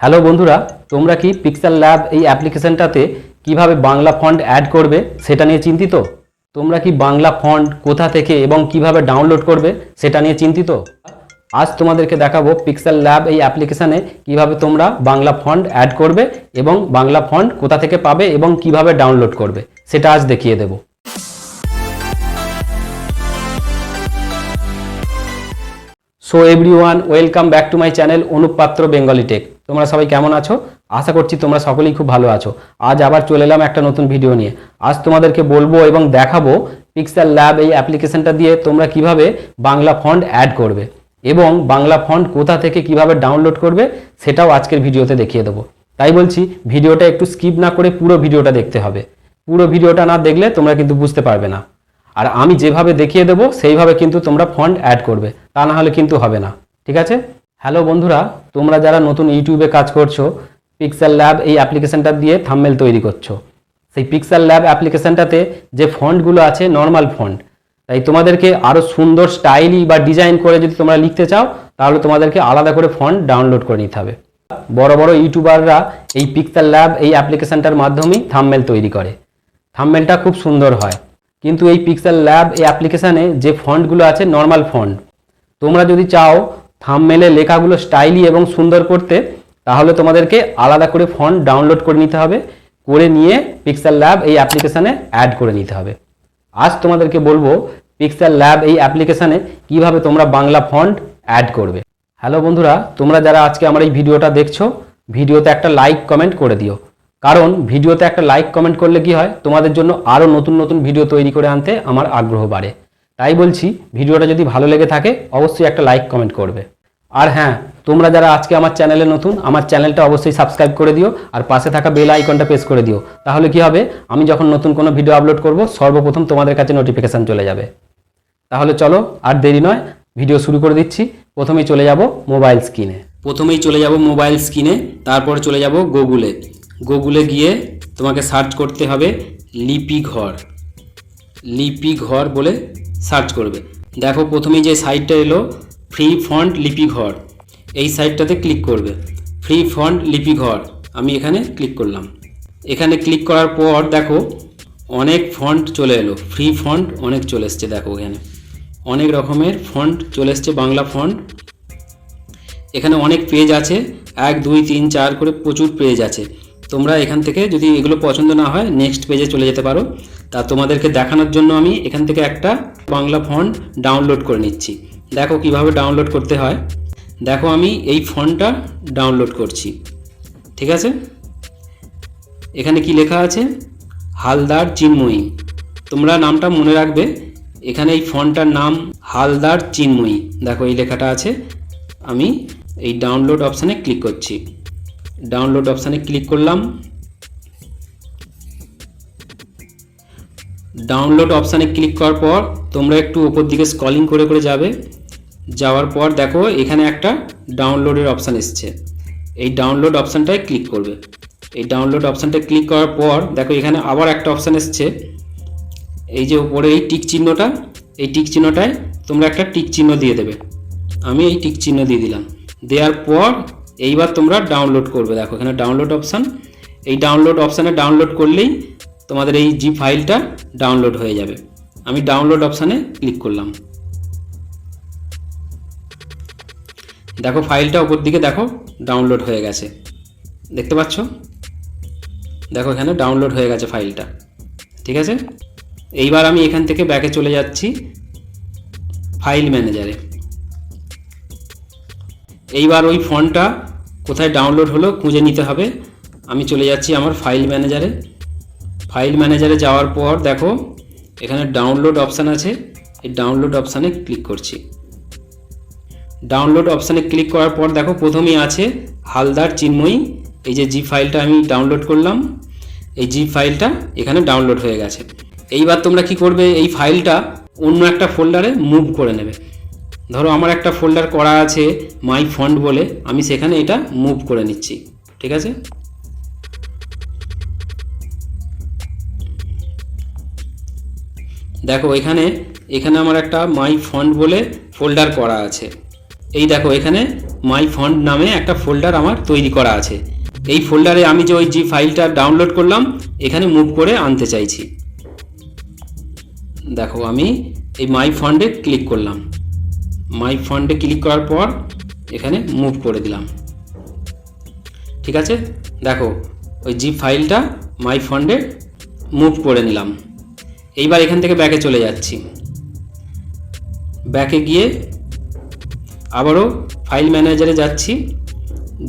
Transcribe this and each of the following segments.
Hello বন্ধুরা, তোমরা কি পিক্সেল ল্যাব এই অ্যাপ্লিকেশনটাতে কীভাবে বাংলা ফন্ট অ্যাড করবে সেটা নিয়ে চিন্তিত? তোমরা কি বাংলা ফন্ট কোথা থেকে এবং কীভাবে ডাউনলোড করবে সেটা নিয়ে চিন্তিত? আজ তোমাদেরকে দেখাবো পিক্সেল ল্যাব এই অ্যাপ্লিকেশানে কীভাবে তোমরা বাংলা ফন্ট অ্যাড করবে এবং বাংলা ফন্ট কোথা থেকে পাবে এবং কীভাবে ডাউনলোড করবে, সেটা আজ দেখিয়ে দেবো। So everyone welcome back to my channel Anup Patra Bengali tech তোমরা সবাই কেমন আছো? আশা করছি তোমরা সকলেই খুব ভালো আছো। আজ আবার চলে এলাম একটা নতুন ভিডিও নিয়ে। আজ তোমাদেরকে বলব এবং দেখাবো পিক্সেল ল্যাব এই অ্যাপ্লিকেশনটা দিয়ে তোমরা কীভাবে বাংলা ফন্ড অ্যাড করবে এবং বাংলা ফন্ট কোথা থেকে কীভাবে ডাউনলোড করবে সেটাও আজকের ভিডিওতে দেখিয়ে দেবো। তাই বলছি ভিডিওটা একটু স্কিপ না করে পুরো ভিডিওটা দেখতে হবে। পুরো ভিডিওটা না দেখলে তোমরা কিন্তু বুঝতে পারবে না। আর আমি যেভাবে দেখিয়ে দেবো, সেইভাবে কিন্তু তোমরা ফন্ট অ্যাড করবে। তা না হলে কিন্তু হবে না। ঠিক আছে? হ্যালো বন্ধুরা, তোমরা যারা নতুন ইউটিউবে কাজ করছ পিক্সেল ল্যাব এই অ্যাপ্লিকেশনটা দিয়ে থাম্বনেল তৈরি করছ। সেই পিক্সেল ল্যাব অ্যাপ্লিকেশনটাতে যে ফন্টগুলো আছে নর্মাল ফন্ট তাই তোমাদেরকে আরও সুন্দর স্টাইলি বা ডিজাইন করে যদি তোমরা লিখতে চাও, তাহলে তোমাদেরকে আলাদা করে ফন্ট ডাউনলোড করে নিতে হবে। বড় বড় ইউটিউবাররা এই পিক্সেল ল্যাব এই অ্যাপ্লিকেশনটার মাধ্যমেই থাম্বনেল তৈরি করে। থাম্বনেলটা খুব সুন্দর হয়। কিন্তু এই পিক্সেল ল্যাব এই অ্যাপ্লিকেশানে যে ফন্টগুলো আছে নর্মাল ফন্ট তোমরা যদি চাও থাম্বনেলে লেখাগুলো স্টাইলি এবং সুন্দর করতে, তাহলে তোমাদেরকে আলাদা করে ফন্ট ডাউনলোড করে নিতে হবে, করে নিয়ে পিক্সেল ল্যাব এই অ্যাপ্লিকেশানে অ্যাড করে নিতে হবে। আজ তোমাদেরকে বলব পিক্সেল ল্যাব এই অ্যাপ্লিকেশানে কীভাবে তোমরা বাংলা ফন্ট অ্যাড করবে। হ্যালো বন্ধুরা, তোমরা যারা আজকে আমার এই ভিডিওটা দেখছ, ভিডিওতে একটা লাইক কমেন্ট করে দিও। কারণ ভিডিওতে একটা লাইক কমেন্ট করলে কি হয়? তোমাদের জন্য আরও নতুন নতুন ভিডিও তৈরি করে আনতে আমার আগ্রহ বাড়ে। তাই বলছি, ভিডিওটা যদি ভালো লেগে থাকে, অবশ্যই একটা লাইক কমেন্ট করবে। আর হ্যাঁ তোমরা যারা আজকে আমার চ্যানেলে নতুন, আমার চ্যানেলটা অবশ্যই সাবস্ক্রাইব করে দিও, আর পাশে থাকা বেল আইকনটা প্রেস করে দিও। তাহলে কি হবে? আমি যখন নতুন কোনো ভিডিও আপলোড করব, সর্বপ্রথম তোমাদের কাছে নোটিফিকেশান চলে যাবে। তাহলে চলো, আর দেরি নয় ভিডিও শুরু করে দিচ্ছি। প্রথমেই চলে যাব মোবাইল স্ক্রিনে প্রথমেই চলে যাব মোবাইল স্ক্রিনে তারপর চলে যাব গুগলে গুগলে গিয়ে তোমাকে সার্চ করতে হবে লিপি ঘর। লিপি ঘর বলে সার্চ করবে। দেখো প্রথমেই যে সাইটটা এলো, ফ্রি ফন্ট লিপি ঘর। এই সাইটটাতে ক্লিক করবে। Free font Lipi Ghor. আমি এখানে ক্লিক করলাম। এখানে ক্লিক করার পর দেখো, অনেক ফন্ট চলে এলো। ফ্রি ফন্ট অনেক চলে এসছে, দেখো এখানে। অনেক রকমের ফন্ট চলে এসছে, বাংলা ফন্ট। এখানে অনেক পেজ আছে। এক, দুই, তিন, চার করে প্রচুর পেজ আছে। তোমরা এখান থেকে যদি এগুলো পছন্দ না হয় নেক্সট পেজে চলে যেতে পারো। তা তোমাদেরকে দেখানোর জন্য আমি এখান থেকে একটা বাংলা ফন্ট ডাউনলোড করে নিচ্ছি। দেখো কীভাবে ডাউনলোড করতে হয়। দেখো আমি এই ফন্টটা ডাউনলোড করছি। ঠিক আছে? এখানে কি লেখা আছে? হালদার চিন্ময়ী। তোমরা নামটা মনে রাখবে। এখানে এই ফন্টটার নাম হালদার চিন্ময়ী। দেখো এই লেখাটা আছে। আমি এই ডাউনলোড অপশানে ক্লিক করছি। ডাউনলোড অপশানে ক্লিক করলাম। ডাউনলোড অপশানে ক্লিক করার পর তোমরা একটু ওপর দিকে স্কলিং করে করে যাবে। যাওয়ার পর দেখো এখানে একটা ডাউনলোডের অপশান এসছে। এই ডাউনলোড অপশানটায় ক্লিক করবে। এই ডাউনলোড অপশানটায় ক্লিক করার পর দেখো এখানে আবার একটা অপশান এসছে। এই যে উপরে এই টিক চিহ্নটা, এই টিক চিহ্নটায় তোমরা একটা টিক চিহ্ন দিয়ে দেবে। আমি এই টিক চিহ্ন দিয়ে দিলাম। দেওয়ার পর এইবার তোমরা ডাউনলোড করবে। দেখো এখানে ডাউনলোড অপশান এই ডাউনলোড অপশানে ডাউনলোড করলেই তোমাদের এই জি ফাইলটা ডাউনলোড হয়ে যাবে। আমি ডাউনলোড অপশানে ক্লিক করলাম। দেখো ফাইলটা উপর দিকে দেখো ডাউনলোড হয়ে গেছে। দেখতে পাচ্ছ? দেখো এখানে ডাউনলোড হয়ে গেছে ফাইলটা ঠিক আছে? এইবার আমি এখান থেকে ব্যাকে চলে যাচ্ছি ফাইল ম্যানেজারে এইবার ওই ফন্টটা কোথায় ডাউনলোড হলো খুঁজে নিতে হবে। আমি চলে যাচ্ছি আমার ফাইল ম্যানেজারে ফাইল ম্যানেজারে যাওয়ার পর দেখো, এখানে ডাউনলোড অপশান আছে। এই ডাউনলোড অপশানে ক্লিক করছি। ডাউনলোড অপশানে ক্লিক করার পর দেখো, প্রথমেই আছে হালদার চিন্ময়ী। এই যে জি ফাইলটা আমি ডাউনলোড করলাম, এই জি ফাইলটা এখানে ডাউনলোড হয়ে গেছে। এইবার তোমরা কি করবে, এই ফাইলটা অন্য একটা ফোল্ডারে মুভ করে নেবে। ধরো, আমার একটা ফোল্ডার করা আছে মাই ফন্ড বলে, আমি সেখানে এটা মুভ করে নিচ্ছি। ঠিক আছে? দেখো, এখানে এখানে আমার একটা মাই ফন্ড বলে ফোল্ডার করা আছে। এই দেখো, এখানে মাই ফন্ড নামে একটা ফোল্ডার আমার তৈরি করা আছে। এই ফোল্ডারে আমি যে ওই জি ফাইলটা ডাউনলোড করলাম, এখানে মুভ করে আনতে চাইছি। দেখো, আমি এই মাই ফন্ডে ক্লিক করলাম। মাই ফন্ডে ক্লিক করার পর এখানে মুভ করে দিলাম। ঠিক আছে? দেখো, ওই জি ফাইলটা মাই ফন্ডে মুভ করে নিলাম। এইবার এখান থেকে ব্যাকে চলে যাচ্ছি। ব্যাকে গিয়ে আবারও ফাইল ম্যানেজারে যাচ্ছি।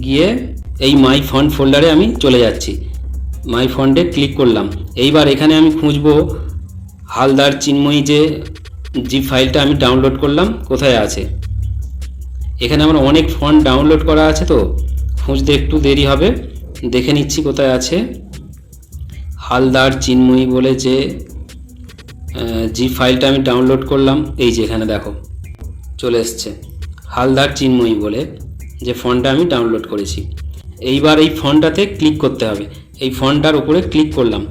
গিয়ে এই মাই ফন্ড ফোল্ডারে আমি চলে যাচ্ছি। মাই ফন্ডে ক্লিক করলাম। এইবার এখানে আমি খুঁজবো হালদার চিন্ময়ী যে জি ফাইলটা আমি ডাউনলোড করলাম, কোথায় আছে? এখানে আমার অনেক ফন্ড ডাউনলোড করা আছে তো, খুঁজতে একটু দেরি হবে। দেখে নিচ্ছি কোথায় আছে। হালদার চিন্ময়ী বলে যে জি ফাইলটা আমি ডাউনলোড করলাম, এই যে এখানে দেখো, চলে এসছে। হালদার চিন্ময়ী বলে যে ফন্টটা আমি ডাউনলোড করেছি। এইবার এই ফন্টটাতে ক্লিক করতে হবে। এই ফন্টটার উপরে ক্লিক করলাম।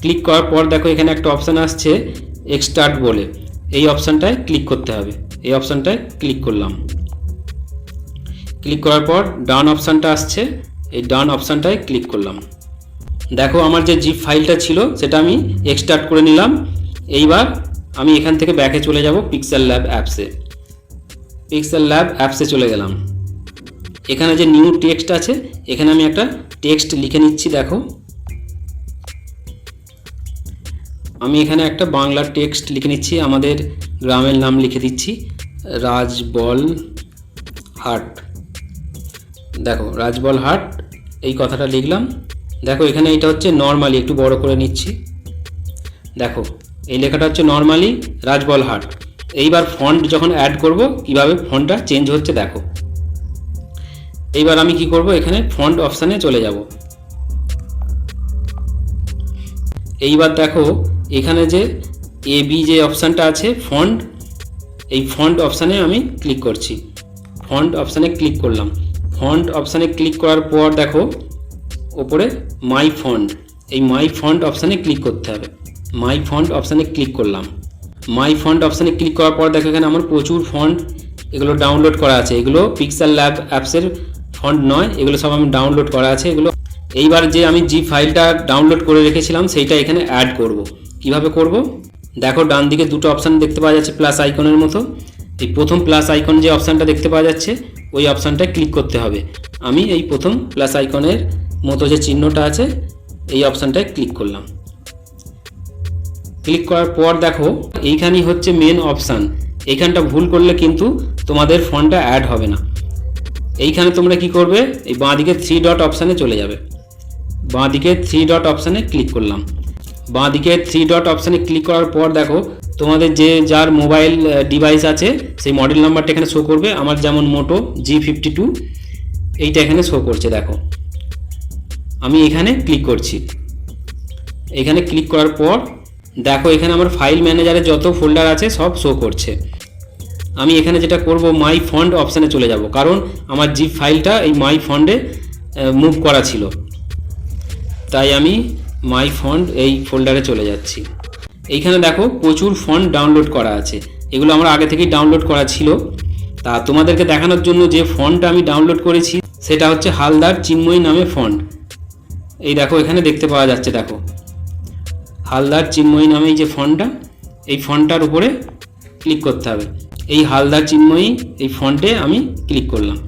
ক্লিক করার পর দেখো এখানে একটা অপশান আসছে এক্সটার্ট বলে। এই অপশানটায় ক্লিক করতে হবে। এই অপশানটায় ক্লিক করলাম। ক্লিক করার পর ডান অপশানটা আসছে। এই ডান অপশানটায় ক্লিক করলাম। দেখো আমার যে জিপ ফাইলটা ছিল, সেটা আমি এক্সটার্ট করে নিলাম। এইবার আমি এখান থেকে ব্যাকে চলে যাব পিক্সেল ল্যাব অ্যাপসে পিক্সেল ল্যাব অ্যাপসে চলে গেলাম। এখানে যে নিউ টেক্সট আছে, এখানে আমি একটা টেক্সট লিখে নিচ্ছি, দেখো। আমি এখানে একটা বাংলা টেক্সট লিখে নিচ্ছি, আমাদের গ্রামের নাম লিখে দিচ্ছি, রাজবল হাট। দেখো, রাজবল হাট, এই কথাটা লিখলাম। দেখো, এখানে এটা হচ্ছে নর্মালি একটু বড় করে নিচ্ছি। দেখো এই লেখাটা হচ্ছে নর্মালি রাজবল হাট। এইবার ফন্ট যখন অ্যাড করব, কীভাবে ফন্টটা চেঞ্জ হচ্ছে দেখো। এইবার আমি কি করব, এখানে ফন্ট অপশানে চলে যাব। এইবার দেখো, এখানে যে এ বি যে অপশানটা আছে ফন্ট এই ফন্ট অপশানে আমি ক্লিক করছি। ফন্ট অপশানে ক্লিক করলাম। ফন্ট অপশানে ক্লিক করার পর দেখো, ওপরে মাই ফন্ট এই মাই ফন্ট অপশানে ক্লিক করতে হবে। মাই ফন্ট অপশানে ক্লিক করলাম। মাই ফন্ট অপশানে ক্লিক করার পর দেখো এখানে আমার প্রচুর ফন্ট এগুলো ডাউনলোড করা আছে। এগুলো পিক্সেল ল্যাব অ্যাপসের ফন্ট নয়, এগুলো সব আমি ডাউনলোড করা আছে। এগুলো এইবার যে আমি জি ফাইলটা ডাউনলোড করে রেখেছিলাম, সেইটা এখানে অ্যাড করব। কীভাবে করব? দেখো, ডান দিকে দুটো অপশান দেখতে পাওয়া যাচ্ছে প্লাস আইকনের মতো। এই প্রথম প্লাস আইকন যে অপশানটা দেখতে পাওয়া যাচ্ছে, ওই অপশানটায় ক্লিক করতে হবে। আমি এই প্রথম প্লাস আইকনের মতো যে চিহ্নটা আছে, এই অপশানটায় ক্লিক করলাম। ক্লিক করার পর দেখো, এইখানেই হচ্ছে মেন অপশান এইখানটা ভুল করলে কিন্তু তোমাদের ফোনটা অ্যাড হবে না। এইখানে তোমরা কি করবে, এই বাঁদিকে থ্রি ডট অপশানে চলে যাবে। বাঁদিকে থ্রি ডট অপশানে ক্লিক করলাম। বাঁদিকে থ্রি ডট অপশানে ক্লিক করার পর দেখো, তোমাদের যে যার মোবাইল ডিভাইস আছে, সেই মডেল নাম্বারটা এখানে শো করবে। আমার যেমন মোটো জি ফিফটি টু এইটা এখানে শো করছে, দেখো। আমি এখানে ক্লিক করছি। এখানে ক্লিক করার পর দেখো, এখানে আমার ফাইল ম্যানেজারে যত ফোল্ডার আছে, সব শো করছে। আমি এখানে যেটা করব মাই ফন্ড অপশানে চলে যাব, কারণ আমার জিপ ফাইলটা এই মাই ফন্ডে মুভ করা ছিল। তাই আমি মাই ফন্ড এই ফোল্ডারে চলে যাচ্ছি। এইখানে দেখো, প্রচুর ফন্ড ডাউনলোড করা আছে। এগুলো আমার আগে থেকেই ডাউনলোড করা ছিল। তা তোমাদেরকে দেখানোর জন্য যে ফন্টটা আমি ডাউনলোড করেছি, সেটা হচ্ছে হালদার চিন্ময়ী নামে ফন্ড এই দেখো, এখানে দেখতে পাওয়া যাচ্ছে, দেখো। হালদার চিন্ময়ী নামে যে ফন্টটা এই ফন্টটার উপরে ক্লিক করতে হবে। এই হালদার চিন্ময়ী এই ফন্টে আমি ক্লিক করলাম।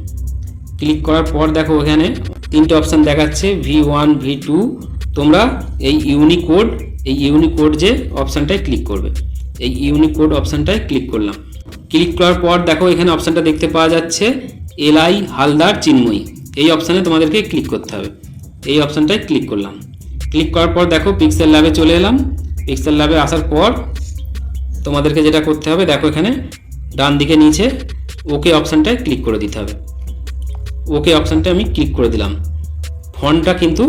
ক্লিক করার পর দেখো এখানে তিনটে অপশান দেখাচ্ছে ভি ওয়ান ভি টু তোমরা এই ইউনিকোড এই ইউনিকোড যে অপশানটায় ক্লিক করবে। এই ইউনিকোড অপশানটায় ক্লিক করলাম। ক্লিক করার পর দেখো এখানে অপশানটা দেখতে পাওয়া যাচ্ছে এলআই হালদার চিন্ময়ী। এই অপশানে তোমাদেরকে ক্লিক করতে হবে। এই অপশানটায় ক্লিক করলাম। ক্লিক করার পর দেখো পিক্সেল ল্যাবে চলে এলাম। পিক্সেল ল্যাবে আসার পর তোমাদেরকে যেটা করতে হবে, দেখো এখানে ডান দিকে নিচে ওকে অপশানটায় ক্লিক করে দিতে হবে। ওকে অপশানটা আমি ক্লিক করে দিলাম। ফন্টটা কিন্তু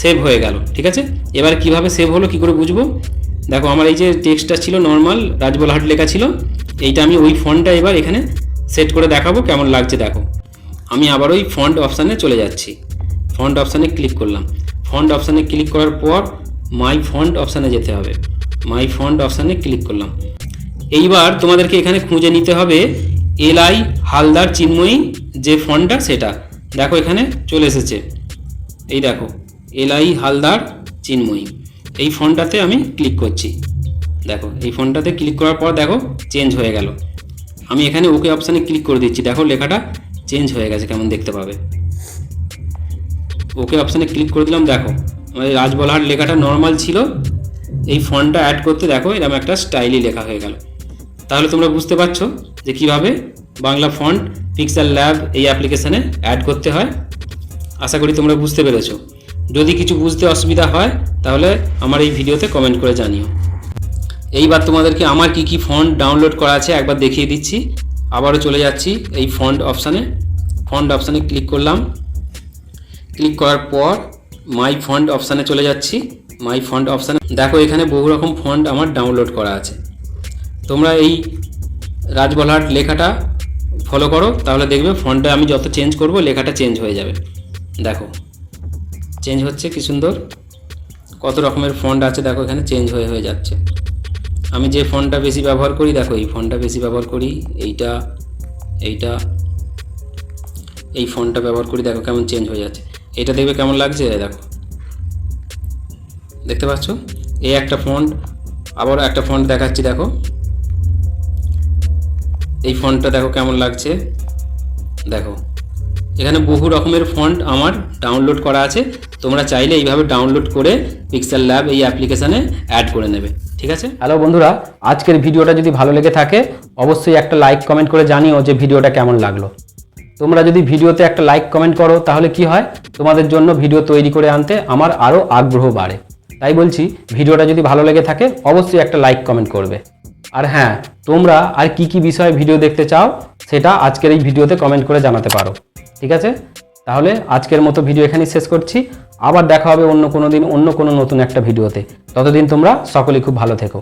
সেভ হয়ে গেল, ঠিক আছে? এবার কীভাবে সেভ হলো, কি করে বুঝব? দেখো আমার এই যে টেক্সটটা ছিল নর্মাল রাজবলহাট লেখা ছিল, এইটা আমি ওই ফন্টটা এবার এখানে সেট করে দেখাবো, কেমন লাগছে দেখো। আমি আবার ওই ফন্ট অপশানে চলে যাচ্ছি। ফন্ট অপশানে ক্লিক করলাম। ফন্ট অপশানে ক্লিক করার পর মাই ফন্ট অপশানে যেতে হবে। মাই ফন্ট অপশানে ক্লিক করলাম। এইবার তোমাদেরকে এখানে খুঁজে নিতে হবে এলআই হালদার চিন্ময়ী যে ফন্টটা সেটা। দেখো এখানে চলে এসেছে। এই দেখো এলআই হালদার চিন্ময়ী এই ফোনটাতে আমি ক্লিক করছি। দেখো, এই ফোনটাতে ক্লিক করার পর দেখো চেঞ্জ হয়ে গেল। আমি এখানে ওকে অপশানে ক্লিক করে দিচ্ছি। দেখো লেখাটা চেঞ্জ হয়ে গেছে, কেমন দেখতে পাবে। ওকে অপশানে ক্লিক করে দিলাম, দেখো। আমার এই রাজবলহাট লেখাটা নর্মাল ছিল। এই ফন্টটা অ্যাড করতে দেখো, এরকম একটা স্টাইলি লেখা হয়ে গেল। তাহলে তোমরা বুঝতে পারছ যে কীভাবে বাংলা ফন্ট পিক্সেল ল্যাব এই অ্যাপ্লিকেশানে অ্যাড করতে হয়। আশা করি তোমরা বুঝতে পেরেছ। যদি কিছু বুঝতে অসুবিধা হয়, তাহলে আমার এই ভিডিওতে কমেন্ট করে জানিও। এইবার তোমাদেরকে আমার কি কি ফন্ট ডাউনলোড করা আছে একবার দেখিয়ে দিচ্ছি। আবারও চলে যাচ্ছি এই ফন্ট অপশানে ফন্ট অপশানে ক্লিক করলাম। ক্লিক করার পর মাই ফন্ট অপশানে চলে যাচ্ছি। মাই ফন্ট অপশানে দেখো এখানে বহু রকম ফন্ট আমার ডাউনলোড করা আছে। তোমরা এই রাজবলহাট লেখাটা ফলো করো, তাহলে দেখবে ফন্টটা আমি যত চেঞ্জ করব লেখাটা চেঞ্জ হয়ে যাবে। দেখো চেঞ্জ হচ্ছে কি সুন্দর? কত রকমের ফন্ট আছে দেখো এখানে চেঞ্জ হয়ে হয়ে যাচ্ছে। আমি যে ফোনটা বেশি ব্যবহার করি, দেখো এই ফোনটা বেশি ব্যবহার করি, এইটা এইটা, এই ফোনটা ব্যবহার করি, দেখো কেমন চেঞ্জ হয়ে যাচ্ছে। এটা দেখবে কেমন লাগছে? দেখো। দেখতে পাচ্ছ? এই একটা ফন্ট আবার একটা ফন্ট দেখাচ্ছি, দেখো। এই ফন্টটা দেখো কেমন লাগছে? দেখো। এখানে বহু রকমের ফন্ট আমার ডাউনলোড করা আছে। তোমরা চাইলে এইভাবে ডাউনলোড করে পিক্সেল ল্যাব এই অ্যাপ্লিকেশানে অ্যাড করে নেবে। ঠিক আছে? হ্যালো বন্ধুরা, আজকের ভিডিওটা যদি ভালো লেগে থাকে, অবশ্যই একটা লাইক কমেন্ট করে জানিও যে ভিডিওটা কেমন লাগল। তোমরা যদি ভিডিওতে একটা লাইক কমেন্ট করো, তাহলে কি হয়? তোমাদের জন্য ভিডিও তৈরি করে আনতে আমার আরও আগ্রহ বাড়ে। তাই বলছি, ভিডিওটা যদি ভালো লেগে থাকে, অবশ্যই একটা লাইক কমেন্ট করবে। আর হ্যাঁ তোমরা আর কি কি বিষয়ে ভিডিও দেখতে চাও, সেটা আজকের এই ভিডিওতে কমেন্ট করে জানাতে পারো। ঠিক আছে? তাহলে আজকের মতো ভিডিও এখানেই শেষ করছি। আবার দেখা হবে অন্য কোনো দিন, অন্য কোনো নতুন একটা ভিডিওতে। ততদিন তোমরা সকলেই খুব ভালো থেকো।